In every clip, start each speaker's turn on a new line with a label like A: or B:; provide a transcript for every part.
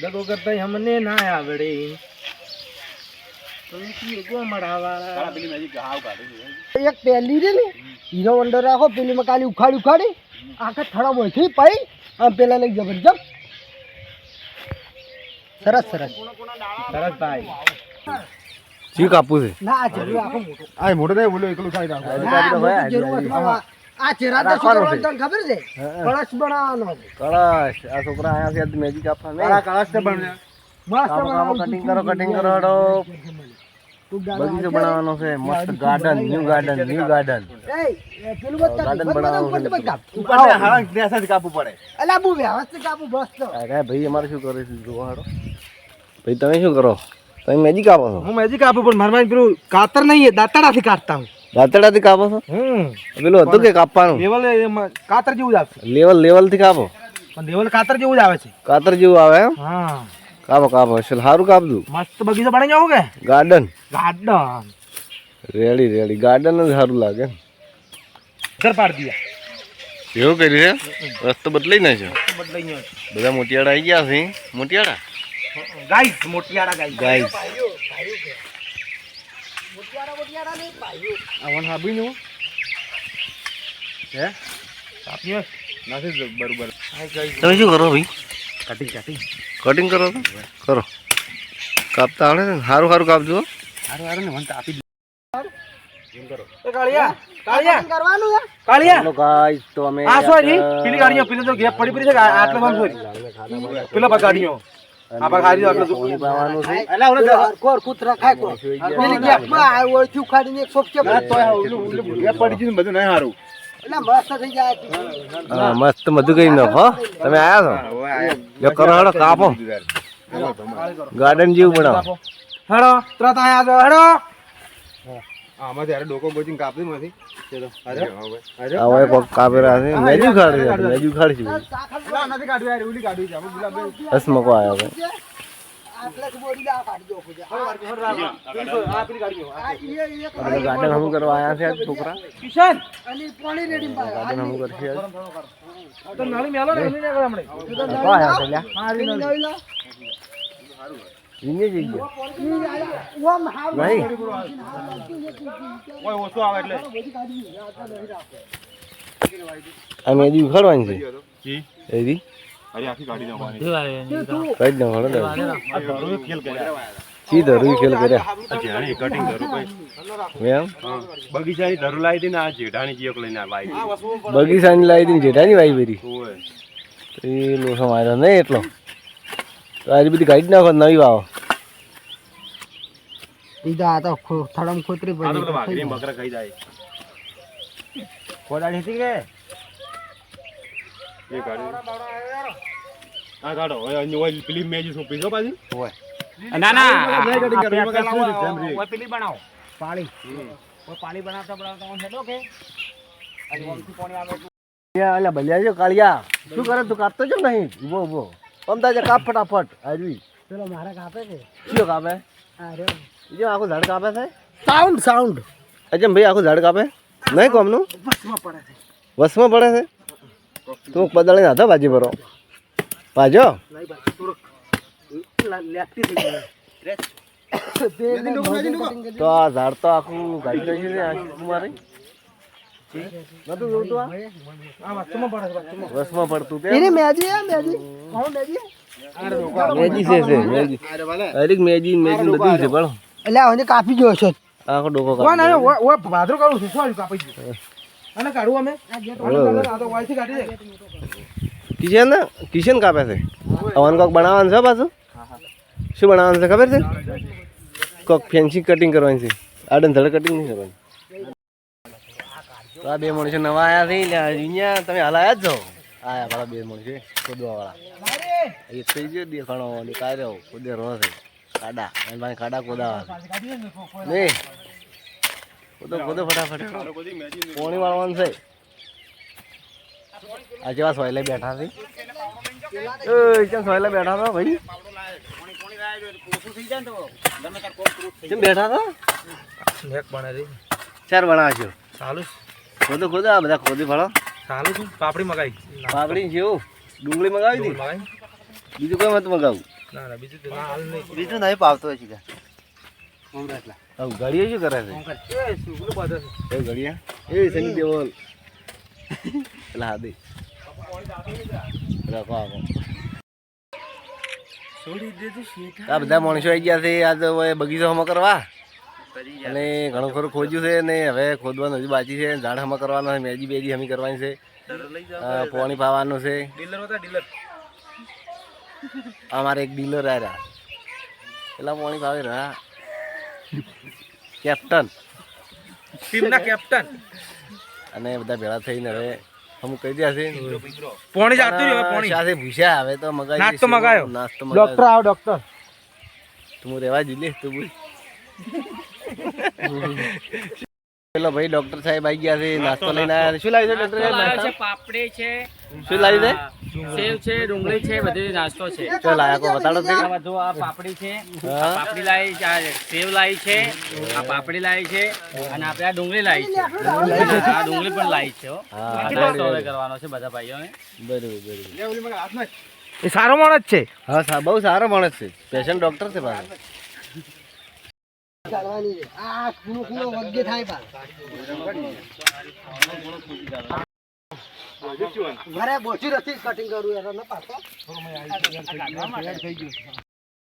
A: દગો કરતા અમને ના આવડે.
B: એક પહેલી રે ને હીરો અંડર રાખો પેલી માં કાલી ઉખાડી ઉખાડી આખા થડા મોથી પાઈ આમ પેલા લઈ જબરજસ્ત સરસ સરસ.
A: સરસ ભાઈ.
C: ચી કાપું છે?
B: ના આ જરૂર આખો મોટો.
C: આ મોટો નહીં બોલ્યો એકલું ખાઈ
B: ના, આ ચહેરા તો શું તને ખબર છે? કળશ બનાવવાનો
C: કળશ. આ છોકરા આયા છે મેજિક આપવા આ કળશ તો બન્યા
B: મસ્ત
C: કાપો કાપો કટિંગ કરો કટિંગ કરો હડો. બગીચો બનાવવાનો છે. મસ્ત garden new garden new garden garden બનાવવાનું
B: બધું
C: કાપવું પડે.
B: અલા, બહુ વ્યવસ્થિત કાપવું બસ તો.
C: અરે ભાઈ અમારે શું કરે છે? જોવો હાડો. ભાઈ તમે શું કરો? તમે મેજિક આપો છો?
A: હું મેજિક આપું પણ મારા પેલું કાતર નહીં દાંતડાથી કાઢતા હું.
C: દાંતડાથી કાપો છો?
A: હમ.
C: પેલું હતું કે કાપવાનું?
A: લેવલ કાતર જેવું જ આવશે.
C: લેવલ લેવલથી કાપો
A: પણ લેવલ કાતર જેવું જ આવે છે.
C: કાતર જેવું આવે
A: હા.
C: કાપો કાપો ચાલ સારું કાપજો
A: મસ્ત બગીચો બનાવી જાવ કે?
C: Garden
A: garden
C: ready ready garden જ સારું લાગે
A: ઘર પાડ દીયા
C: એવું કર્યું છે? રસ્તો બદલાઈ નાખ્યો
A: બદલાઈ નાખ્યો
C: બધા મોટિયાળા આવી ગયા છે? મોટિયાળા?
A: ગાઈસ મોટિયાળા ગાઈસ
C: ગાઈસ
A: આવન હાબી નું
C: હે?
A: કાપ્યો
C: નથી બરોબર. તમે શું કરો ભાઈ?
A: કટિંગ કટિંગ
C: કટિંગ કરો કરો. કાપતા આવડે ને? સારું સારું કાપજો.
A: હારું હારું ને મને કાપી એ કાળિયા કાળિયા.
B: કરવાનું
A: કાળિયા.
C: ચલો તો અમે
A: આ સોરી પેલી ગાડીઓ પેલી તો ગેપ પડી પડી છે આટલો આમ સોરી પેલા પર ગાડીઓ આ પર ગાડીઓ આટલો તો
C: પાણી પાવાનું છે.
A: અલા ઓલે
B: હરખું જ રખાય કોઈ. પેલી ગેપમાં આ ઓળખી ઉખાડીને એક સોપચે ભરી.
A: ગેપ પડી ગયું બધું નહીં હારું.
B: મસ્ત થઈ જાય
C: હા બધું કરી નાખો તમે આયા છો? જો કરો હેડો કાપો. ગાર્ડન જેવું બનાવો.
A: હેડો ત્રણ આયા તો હેડો.
C: આવો એક વખત કાપેલા છે. મેજુ ખાડી છે મેજુ ખાડી છે બસ મકો આવ્યો ભાઈ
B: આટલેથી બોરી દા કાઢી દો ખુદે.
A: આ પેલી ગાડીઓ
B: આ ઈ- ઈ એક
C: આપણે ગાર્ડન હમ કરવા આયા છે છોકરા.
A: કિશન!
B: અને પાણી રેડી પાય.
C: ગાર્ડન હમ કરશે
A: તો નાળી મેલો ને એની આગળ હમણે.
C: કો આયા છે લ્યા. જીને જઈ ગયા.
B: ઓમ હાવ
C: નહીં
A: કોઈ ઓછો આવે એટલે
C: આ મેજુ ઉખાડવાની છે. એવી
A: અરે આખી ગાડી જવાની
C: કઈ જ ના
A: આ ધરું ખેલ કર્યા.
C: ચી ધરું ખેલ કર્યા.
A: કટિંગ ધરું કોઈ.
C: એમ?
A: બગીચાની ધરું લાવી હતી ને આ ચીક લઈને આવી
C: બગીચાની લાવી હતી ને જેઠાની વાઈ ભરી
A: ઓય.
C: એ લોસો માર્યો નહીં એટલો. આરી બધી કાઢી નાખો નવી વાવો.
B: તો આ તો થડમ ખોતરી
A: આ તો
B: પડી.
A: વાઘરી બકરા ખાઈ જાય. કોદાળી હતી કે? એ કાઢી આ કાઢો ઓય અહીં ઓય પેલી મેજી સોપી જો પાછી. ઓય. ના ના ઓય પેલી બનાવો. પાળી. ઓય પાળી બનાવતા બનાવતા હું હેડો કે?
C: અલ્યા ભલ્યા જો કાળિયા. શું કરે તું કાપતો છો નહીં? ઊભો ઊભો. અમદાજ કાપ ફટાફટ. આજવી
B: પેલો મારા કાપે છે.
C: કયો કાપે?
B: અરે.
C: જો આખું ઝાડ કાપે છે?
B: સાઉન્ડ સાઉન્ડ
C: અજમ ભાઈ આખું ઝાડ કાપે? નહીં કોમનું?
B: વસમાં પડે છે.
C: વસમાં પડે છે? તું પદળે હતો ભાજી ભરો. ભાજો તો આ ઝાડ તો આખું ગાડી ગઈ છે આખી કુમારી નતું જોતું આ?
A: આ વસ્તુમાં પડે છે વસ્તુમાં
C: વસમાં પડતું તે
B: એની મેજી હે મેજી કોણ મેજી
C: મેજી છે છે મેજી અરે મેજી મેજી બધું છે પણ.
B: એટલે હવે કાપી ગયો છે.
C: આખો ડોકો
A: ઓય ના ઓય ઓય ભાદરો કાઢું છું સોરી કાપી ગયું અને કાઢું અમે? આ તો વાયથી કાઢી દે.
C: કિશન કિશન કાપે છે? અવન કોક બનાવવાનું છે પાછું? શું બનાવવાનું છે ખબર છે? કોક ફેન્સી કટિંગ કરવાની છે. આડન ધડ કટિંગ નહીં કરવાની. તો આ બે માણસો નવા આયા છે અહીંયા તમે હાલ આયા જ છો? આયા ભલા બે માણસો ખોદવા વાળા. એ થઈ ગયો દેખાણો ને કાઢ્યો ખોદે રહો છે. કાડા અને ભાઈ કાડા કોદાવા નહીં ખોદો ખોદો ફટાફટ. પોણી વાળવાનું છે. આ જેવા સોયલે બેઠા છે? એ કેમ સોયલે બેઠા હતા ભાઈ? કેમ બેઠા હતા
A: રે
C: ચાર બનાવ છો.
A: ચાલુ
C: ખોદો ખોદો આ બધા ખોદી ફળો.
A: ચાલુ છે. પાપડી મગાવી.
C: પાપડી જેવું? ડુંગળી મગાવી હતી? બીજું કોઈ મત મગાવું?
A: ના ના બીજું તો ના હાલ નહીં.
C: બીજું નહીં પાવતો હોય છે હવે ઘડીએ શું કરે છે?
A: એ શું પેલું બધે
C: એ ઘડિયા એ સની દેવલ. પેલા હાદી રાખો આવો
A: છોડી દેતું શેઠ.
C: આ બધા માણસો આવી ગયા છે આ તો બગીચો હમો કરવા. અને ઘણું ખરું ખોજ્યું છે ને હવે ખોદવાનું હજુ બાકી છે. ઝાડ હમો કરવાનું છે મેજી બેજી હમી કરવાની છે. પોણી પાણી પાવાનું છે.
A: ડીલર હતા ડીલર.
C: અમારે એક ડીલર આવ્યા પેલા પાણી પાવે રહ્યા કેપ્ટન.
A: ટીમના કેપ્ટન.
C: અને બધા ભેળા થઈને હવે હમ કહી દે છે.
A: પોણી જાતું રહ્યો પોણી.
C: સાથે ભૂસ્યા હવે તો મગાઈ
A: નાસ્તો. મગાયો.
C: નાસ્તો
B: ડોક્ટર
C: મગાયો.
B: આવો ડોક્ટર.
C: તું રેવા જ લે તું બોલ. પેલો ભાઈ ડોક્ટર સાહેબ આવી ગયા છે નાસ્તો લઈને આવ્યા છે. શું લાવી છે ડોક્ટર સાહેબ નાસ્તો?
D: પાપડી છે
C: શું લાવી છે?
D: સેવ છે ડુંગળી છે બધી નાસ્તો છે.
C: શું લાયા કો બતાડો તો
D: આ બધું આ પાપડી છે. પાપડી લાવી છે સેવ લાવી છે આ પાપડી લાવી છે અને આપણે આ ડુંગળી લાવી છે. આ ડુંગળી પણ લાવી છે હા, નાસ્તો હવે કરવાનો છે બધા ભાઈઓને.
C: બરોબર બરોબર.
A: એ સારો માણસ છે.
C: હા બહુ સારો માણસ છે. પેશન્ટ ડોક્ટર છે પાછો
B: ચાલવાની છે. આ ખૂણો ખૂણો વગ્ય થાય પા ઘરે બોચી નથી કટિંગ કરું યાર ન પાછો.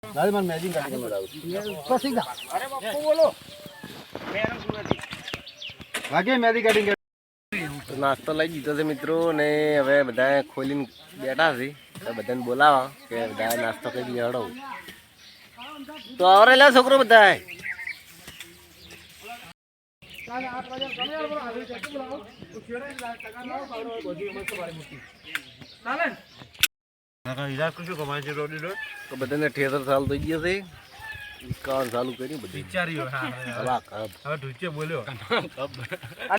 C: દાદી મને મેજિંગ કાઢી બતાવું
B: પછી જા.
C: વાગે મેજિંગ કાઢી નાસ્તો લઈ દીધો છે મિત્રો ને હવે બધા ખોલીને બેઠા છે. તો બધાને બોલાવા કે બધા નાસ્તો કરી હડો તો આવરે લે છોકરો બધા બધાને ઠેસર ચાલુ થઈ ગયા છે. કામ ચાલુ કર્યું બધી.
A: વિચાર્યું હવે ઢૂચે બોલ્યો.